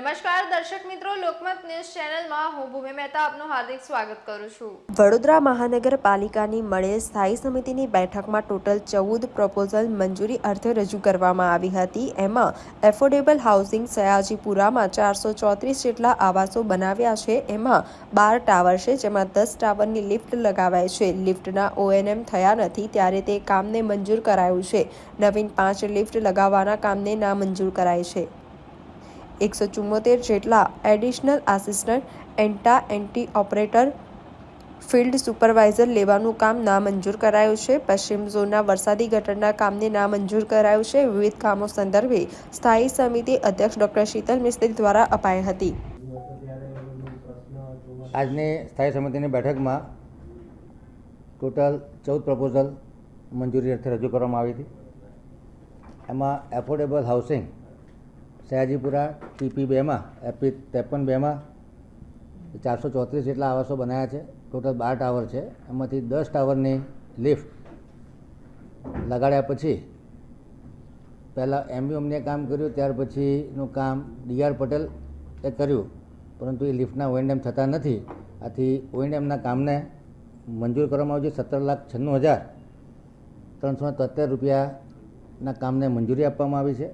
નમસ્કાર, દર્શક મિત્રો, લોકમત ન્યૂઝ ચેનલમાં હું ભૂમિ મહેતા આપનું હાર્દિક સ્વાગત કરું છું. વડોદરા મહાનગરપાલિકાની મળેલ સ્થાયી સમિતિની બેઠકમાં ટોટલ ચૌદ પ્રપોઝલ મંજૂરી અર્થે રજૂ કરવામાં આવી હતી. એમાં એફોર્ડેબલ હાઉસિંગ સયાજીપુરામાં ચારસો ચોત્રીસ જેટલા આવાસો બનાવ્યા છે. એમાં બાર ટાવર છે, જેમાં દસ ટાવરની લિફ્ટ લગાવાય છે. લિફ્ટના ઓએનએમ થયા નથી, ત્યારે તે કામને મંજૂર કરાયું છે. નવીન પાંચ લિફ્ટ લગાવવાના કામને નામંજૂર કરાય છે. એકસો ચુમ્મોતેર જેટલા એડિશનલ આસિસ્ટન્ટ એન્ટા એન્ટી ઓપરેટર ફિલ્ડ સુપરવાઇઝર લેવાનું કામ નામંજૂર કરાયું છે. પશ્ચિમ ઝોનના વરસાદી ગટરના કામને નામંજૂર કરાયું છે. વિવિધ કામો સંદર્ભે સ્થાયી સમિતિ અધ્યક્ષ ડોક્ટર શીતલ મિસ્ત્રી દ્વારા અપાઈ હતી. આજની સ્થાયી સમિતિની બેઠકમાં ટોટલ ચૌદ પ્રપોઝલ મંજૂરી અર્થે રજૂ કરવામાં આવી હતી. એમાં એફોર્ડેબલ હાઉસિંગ સયાજીપુરા, ટીપી બેમાં એપી ત્રેપન બેમાં ચારસો ચોત્રીસ જેટલા આવાસો બનાવ્યા છે. ટોટલ બાર ટાવર છે. એમાંથી દસ ટાવરની લિફ્ટ લગાડ્યા પછી પહેલાં એમબીઓમને કામ કર્યું, ત્યાર પછીનું કામ ડીઆર પટેલ એ કર્યું. પરંતુ એ લિફ્ટના ઓએનએમ થતા નથી. આથી ઓએનએમના કામને મંજૂર કરવામાં આવ્યું છે સત્તર લાખ છન્નું હજાર ત્રણસો તોતેર રૂપિયાના કામને મંજૂરી આપવામાં આવી છે.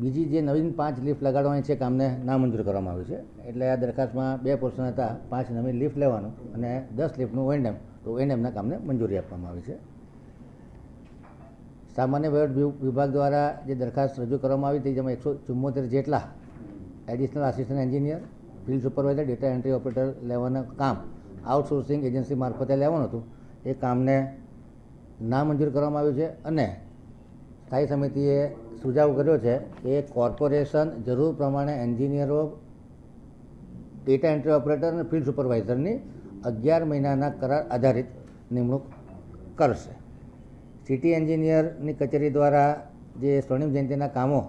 બીજી જે નવીન પાંચ લિફ્ટ લગાડવાની છે કામને નામંજૂર કરવામાં આવ્યું છે. એટલે આ દરખાસ્તમાં બે પોર્શન હતા. પાંચ નવીન લિફ્ટ લેવાનું અને દસ લિફ્ટનું ઓએનએમ. તો ઓએનએમના કામને મંજૂરી આપવામાં આવી છે. સામાન્ય વહીવટ વિભાગ દ્વારા જે દરખાસ્ત રજૂ કરવામાં આવી હતી, જેમાં એકસો ચુમ્મોતેર જેટલા additional assistant engineer field supervisor data entry operator લેવાનું કામ આઉટસોર્સિંગ એજન્સી મારફતે લેવાનું હતું. એ કામને નામંજૂર કરવામાં આવ્યું છે અને સ્થાયી સમિતિએ સુઝાવ કર્યો છે કે કોર્પોરેશન જરૂર પ્રમાણે એન્જિનિયરો ડેટા એન્ટ્રી ઓપરેટર અને ફિલ્ડ સુપરવાઇઝરની અગિયાર મહિનાના કરાર આધારિત નિમણૂક કરશે. સિટી એન્જિનિયરની કચેરી દ્વારા જે સ્વર્ણિમ જયંતિના કામો,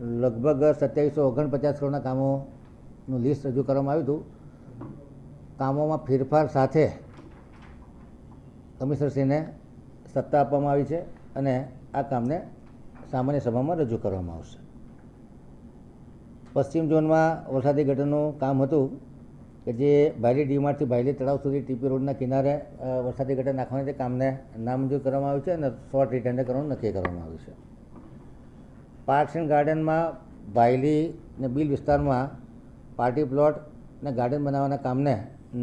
લગભગ સત્યાવીસો ઓગણપચાસ કરોડના કામોનું લિસ્ટ રજૂ કરવામાં આવ્યું હતું. કામોમાં ફેરફાર સાથે કમિશનરશ્રીને સત્તા આપવામાં આવી છે અને આ કામને સામાન્ય સભામાં રજૂ કરવામાં આવશે. પશ્ચિમ ઝોનમાં વરસાદી ગટરનું કામ હતું કે જે ભાયલી ડીમાર્ટથી ભાયલી તળાવ સુધી ટીપી રોડના કિનારે વરસાદી ગટર નાખવાના તે કામને નામંજૂર કરવામાં આવ્યું છે અને શોર્ટ રિટર્ન કરવાનું નક્કી કરવામાં આવ્યું છે. પાર્ક્સ એન્ડ ગાર્ડનમાં ભાયલી ને બિલ વિસ્તારમાં પાર્ટી પ્લોટ ને ગાર્ડન બનાવવાના કામને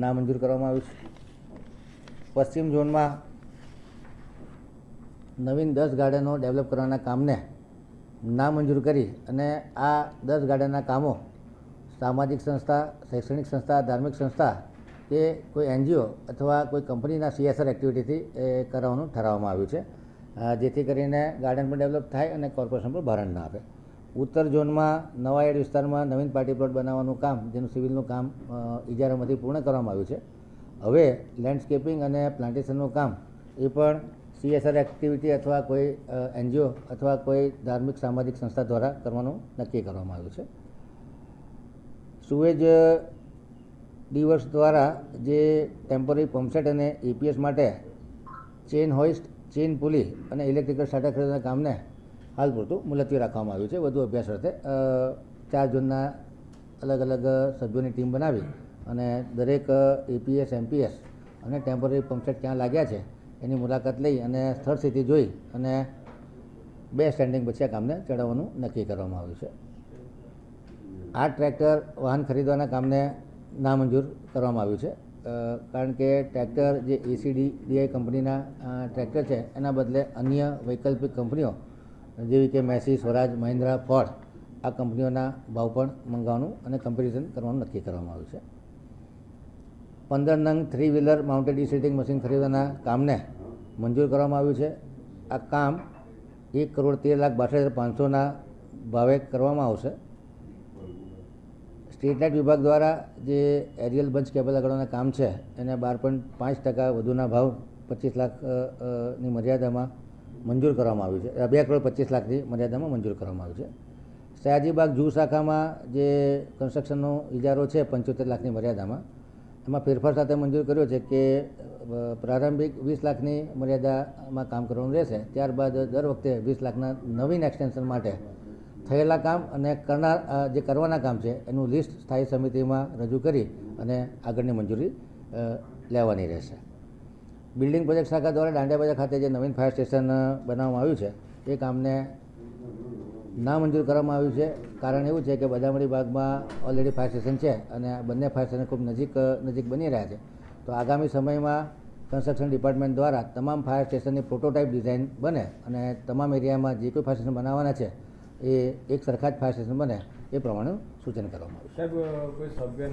નામંજૂર કરવામાં આવ્યું છે. પશ્ચિમ ઝોનમાં નવીન દસ ગાર્ડનો ડેવલપ કરવાના કામને નામંજૂર કરી અને આ દસ ગાર્ડનના કામો સામાજિક સંસ્થા, શૈક્ષણિક સંસ્થા, ધાર્મિક સંસ્થા કે કોઈ એનજીઓ અથવા કોઈ કંપનીના સીએસઆર એક્ટિવિટીથી એ કરાવવાનું ઠરાવવામાં આવ્યું છે. જેથી કરીને ગાર્ડન પણ ડેવલપ થાય અને કોર્પોરેશન પણ ભારણ ના આપે. ઉત્તર ઝોનમાં નવાયેડ વિસ્તારમાં નવીન પાર્ટી પ્લોટ બનાવવાનું કામ, જેનું સિવિલનું કામ ઇજારામાંથી પૂર્ણ કરવામાં આવ્યું છે. હવે લેન્ડસ્કેપિંગ અને પ્લાન્ટેશનનું કામ એ પણ સીએસઆર એક્ટિવિટી અથવા કોઈ એનજીઓ અથવા કોઈ ધાર્મિક સામાજિક સંસ્થા દ્વારા કરવાનું નક્કી કરવામાં આવ્યું છે. સુએજ ડિવર્સ દ્વારા જે ટેમ્પરરી પંપસેટ અને એપીએસ માટે ચેન હોઇસ્ટ ચેન પુલી અને ઇલેક્ટ્રિકલ સાટા ખરીદવાના કામને હાલ પૂરતું મુલતવી રાખવામાં આવ્યું છે. વધુ અભ્યાસ અર્થે ચાર જૂનના અલગ અલગ સભ્યોની ટીમ બનાવી અને દરેક એપીએસ એમપીએસ અને ટેમ્પરરી પંપસેટ ક્યાં લાગ્યા છે એની મુલાકાત લઈ અને સ્થળ સ્થિતિ જોઈ અને બે સ્ટેન્ડિંગ પછી આ કામને ચડાવવાનું નક્કી કરવામાં આવ્યું છે. આ ટ્રેક્ટર વાહન ખરીદવાના કામને નામંજૂર કરવામાં આવ્યું છે. કારણ કે ટ્રેક્ટર જે એસીડી ડીઆઈ કંપનીના ટ્રેક્ટર છે, એના બદલે અન્ય વૈકલ્પિક કંપનીઓ, જેવી કે મેસી, સ્વરાજ, મહિન્દ્રા, ફોર્ડ, આ કંપનીઓના ભાવ પણ મંગાવવાનું અને કમ્પેરિઝન કરવાનું નક્કી કરવામાં આવ્યું છે. પંદર નંગ three wheeler mounted desilting machine ખરીદવાના કામને મંજૂર કરવામાં આવ્યું છે. આ કામ એક કરોડ તેર લાખ બાસઠ હજાર પાંચસોના ભાવે કરવામાં આવશે. સ્ટ્રીટ લાઇટ વિભાગ દ્વારા જે એરિયલ બંચ કેબલ લગાડવાના કામ છે એને બાર પોઈન્ટ પાંચ ટકા વધુના ભાવ પચીસ લાખ અ, અ, ની મર્યાદામાં મંજૂર કરવામાં આવ્યું છે. બે કરોડ પચીસ લાખની મર્યાદામાં મંજૂર કરવામાં આવ્યું છે. સયાજીબાગ જૂ શાખામાં જે કન્સ્ટ્રક્શનનો ઇજારો છે પંચોતેર લાખની મર્યાદામાં. એમાં ફેરફાર સાથે મંજૂર કર્યો છે કે પ્રારંભિક વીસ લાખની મર્યાદામાં કામ કરવાનું રહેશે, ત્યારબાદ દર વખતે વીસ લાખના નવીન એક્સટેન્શન માટે થયેલા કામ અને કરનાર જે કરવાના કામ છે, એનું લિસ્ટ સ્થાયી સમિતિમાં રજૂ કરી અને આગળની મંજૂરી લેવાની રહેશે. બિલ્ડિંગ પ્રોજેક્ટ શાખા દ્વારા દાંડિયા બજાર ખાતે જે નવીન ફાયર સ્ટેશન બનાવવામાં આવ્યું છે, એ કામને ના મંજૂર કરવામાં આવ્યું છે. કારણ એવું છે કે બદામડી બાગમાં ઓલરેડી ફાયર સ્ટેશન છે અને બંને ફાયર સ્ટેશન ખૂબ નજીક નજીક બની રહ્યા છે. તો આગામી સમયમાં કન્સ્ટ્રક્શન ડિપાર્ટમેન્ટ દ્વારા તમામ ફાયર સ્ટેશનની પ્રોટોટાઇપ ડિઝાઇન બને અને તમામ એરિયામાં જે કોઈ ફાયર સ્ટેશન બનાવવાના છે, એ એક સરખા જ ફાયર સ્ટેશન બને એ પ્રમાણે સૂચન કરવામાં આવ્યું સાહેબ, કોઈ સભ્ય